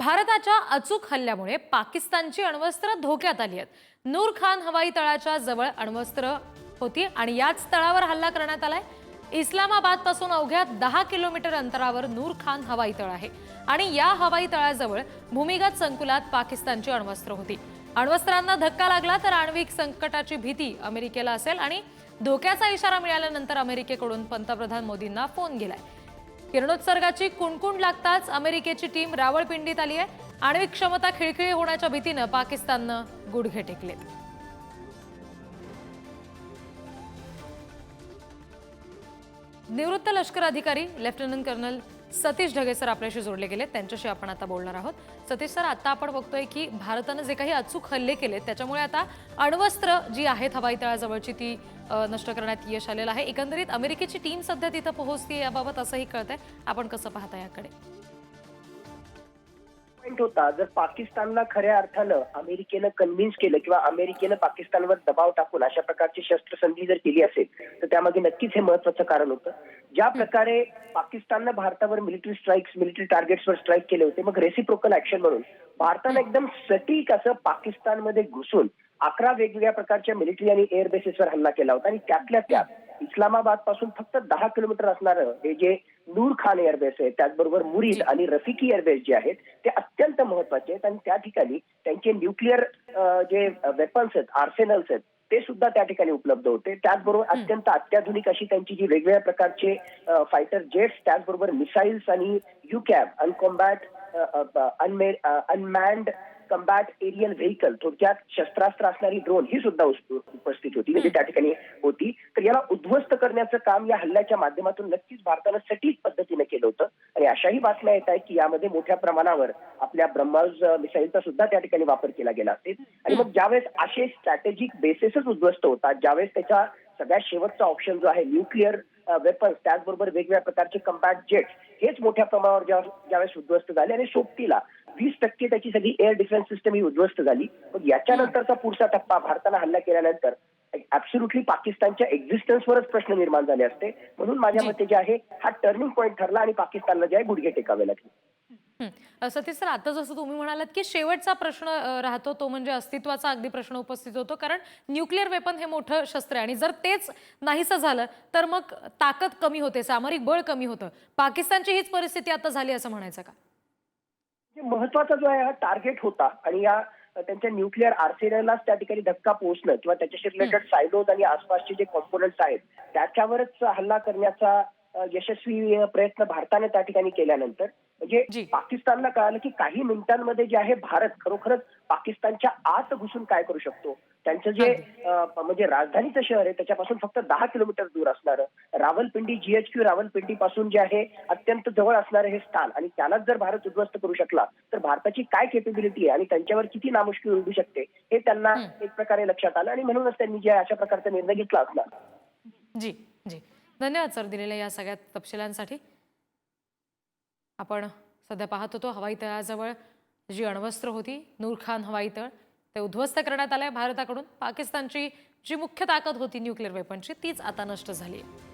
भारताच्या अचूक हल्ल्यामुळे पाकिस्तानची अण्वस्त्र धोक्यात आली आहेत. नूर खान हवाई तळाच्या जवळ अण्वस्त्र होती आणि याच तळावर हल्ला करण्यात आलाय. इस्लामाबादपासून अवघ्या दहा किलोमीटर अंतरावर नूर खान हवाई तळ आहे आणि या हवाई तळाजवळ भूमिगत संकुलात पाकिस्तानची अण्वस्त्र होती. अण्वस्त्रांना धक्का लागला तर आण्विक संकटाची भीती अमेरिकेला असेल आणि धोक्याचा इशारा मिळाल्यानंतर अमेरिकेकडून पंतप्रधान मोदींना फोन गेलाय. किरणोत्सर्गाची कुणकुण लागताच अमेरिकेची टीम रावळपिंडीत आली आहे. आण्विक क्षमता खिळखिळी होण्याच्या भीतीनं पाकिस्ताननं गुडघे टेकलेत निवृत्त लष्कर अधिकारी lieutenant colonel Satish Dhage sir आपल्याशी जोडले गेले त्यांच्याशी आपण आता बोलणार आहोत. सतीश सर आता आपण बघतोय की भारतानं जे काही अचूक हल्ले केलेत त्याच्यामुळे आता अण्वस्त्र जी आहेत हवाई तळाजवळची ती नष्ट करण्यात यश आलेलं आहे. एकंदरीत अमेरिकेची टीम सध्या तिथं पोहोचते याबाबत असंही कळतंय. आपण कसं पाहता याकडे? पॉइंट होता. जर पाकिस्तानला खऱ्या अर्थानं अमेरिकेनं कन्व्हिन्स केलं किंवा अमेरिकेनं पाकिस्तानवर दबाव टाकून अशा प्रकारची शस्त्रसंधी जर केली असेल तर त्यामागे नक्कीच हे महत्वाचं कारण होतं. ज्या प्रकारे पाकिस्ताननं भारतावर मिलिटरी स्ट्राईक्स मिलिटरी टार्गेट्सवर स्ट्राईक केले होते मग रेसिप्रोकल ऍक्शन म्हणून भारतानं एकदम सटीक असं पाकिस्तानमध्ये घुसून अकरा वेगवेगळ्या प्रकारच्या मिलिटरी आणि एअर बेसेसवर हल्ला केला होता आणि त्यातल्या त्यात इस्लामाबादपासून फक्त दहा किलोमीटर असणारं हे जे नूर खान एअरबेस आहे त्याचबरोबर मुरीद आणि रफिकी एअरबेस जे आहेत ते अत्यंत महत्त्वाचे आहेत. आणि त्या ठिकाणी त्यांचे न्यूक्लिअर जे वेपन्स आहेत आर्सेनल्स आहेत ते सुद्धा त्या ठिकाणी उपलब्ध होते. त्याचबरोबर अत्यंत अत्याधुनिक अशी त्यांची जी वेगवेगळ्या प्रकारचे फायटर जेट्स त्याचबरोबर मिसाईल्स आणि युकॅब अनकॉम्बॅट अनमॅन्ड कम्बॅट एरियल व्हेकल थोडक्यात शस्त्रास्त्र असणारी ड्रोन ही सुद्धा उपस्थित होती. म्हणजे त्या ठिकाणी होती. तर याला उद्ध्वस्त करण्याचं काम या हल्ल्याच्या माध्यमातून नक्कीच भारतानं सटीक पद्धतीने केलं होतं. आणि अशाही बातम्या येत आहेत की यामध्ये मोठ्या प्रमाणावर आपल्या ब्रह्मोस मिसाईलचा सुद्धा त्या ठिकाणी वापर केला गेला असेल. आणि मग ज्यावेळेस असे स्ट्रॅटेजिक बेसिसच उद्ध्वस्त होतात ज्यावेळेस त्याचा सगळ्यात शेवटचा ऑप्शन जो आहे न्यूक्लिअर वेपन्स त्याचबरोबर वेगवेगळ्या प्रकारचे कम्बॅट जेट्स हेच मोठ्या प्रमाणावर ज्या- ज्यावेळेस उद्ध्वस्त झाले आणि सोबतीला वीस टक्के त्याची सगळी एअर डिफेन्स सिस्टम ही उद्ध्वस्त झाली. मग याच्यानंतरचा पुढचा टप्पा भारतानं हल्ला केल्यानंतर ऍब्सोल्युटली पाकिस्तानच्या एक्झिस्टन्सवरच प्रश्न निर्माण झाले असते. म्हणून माझ्या. मते जे आहे हा टर्निंग पॉईंट ठरला आणि पाकिस्तानला जे आहे गुडघे टेकावे लागले. सतीश सर आता जसं तुम्ही म्हणालात की शेवटचा प्रश्न राहतो तो म्हणजे अस्तित्वाचा अगदी प्रश्न उपस्थित होतो. कारण न्यूक्लिअर वेपन हे मोठं शस्त्र आहे आणि जर तेच नाहीसं झालं तर मग ताकद कमी होते सामरिक बळ कमी होतं. पाकिस्तानची हीच परिस्थिती आता झाली असं म्हणायचं का? जे महत्त्वाचा जो आहे हा टार्गेट होता आणि या त्यांच्या न्यूक्लिअर आर्सेनललाच त्या ठिकाणी धक्का पोहोचणं किंवा त्याच्याशी रिलेटेड सायलोज आणि आसपासचे जे कॉम्पोनंट्स आहेत त्याच्यावरच हल्ला करण्याचा यशस्वी प्रयत्न भारताने त्या ठिकाणी केल्यानंतर. म्हणजे पाकिस्तानला कळालं की काही मिनिटांमध्ये जे आहे भारत खरोखरच पाकिस्तानच्या आत घुसून काय करू शकतो? त्यांचं जे म्हणजे राजधानीचं शहर आहे त्याच्यापासून फक्त दहा किलोमीटर दूर असणारं रावलपिंडी जीएचक्यू रावलपिंडी पासून जे आहे अत्यंत जवळ असणारं हे स्थान आणि त्यालाच जर भारत उद्ध्वस्त करू शकला तर भारताची काय केपेबिलिटी आहे आणि त्यांच्यावर किती नामुष्की उडू शकते हे त्यांना एक प्रकारे लक्षात आलं आणि म्हणूनच त्यांनी जे अशा प्रकारचा निर्णय घेतला असणार. जी जी. धन्यवाद सर दिलेल्या या सगळ्या तपशिलांसाठी. आपण सध्या पाहत होतो हवाई तळाजवळ जी अण्वस्त्र होती नूरखान हवाई तळ ते उद्ध्वस्त करण्यात आलंय भारताकडून. पाकिस्तानची जी मुख्य ताकद होती न्यूक्लिअर वेपनची तीच आता नष्ट झाली आहे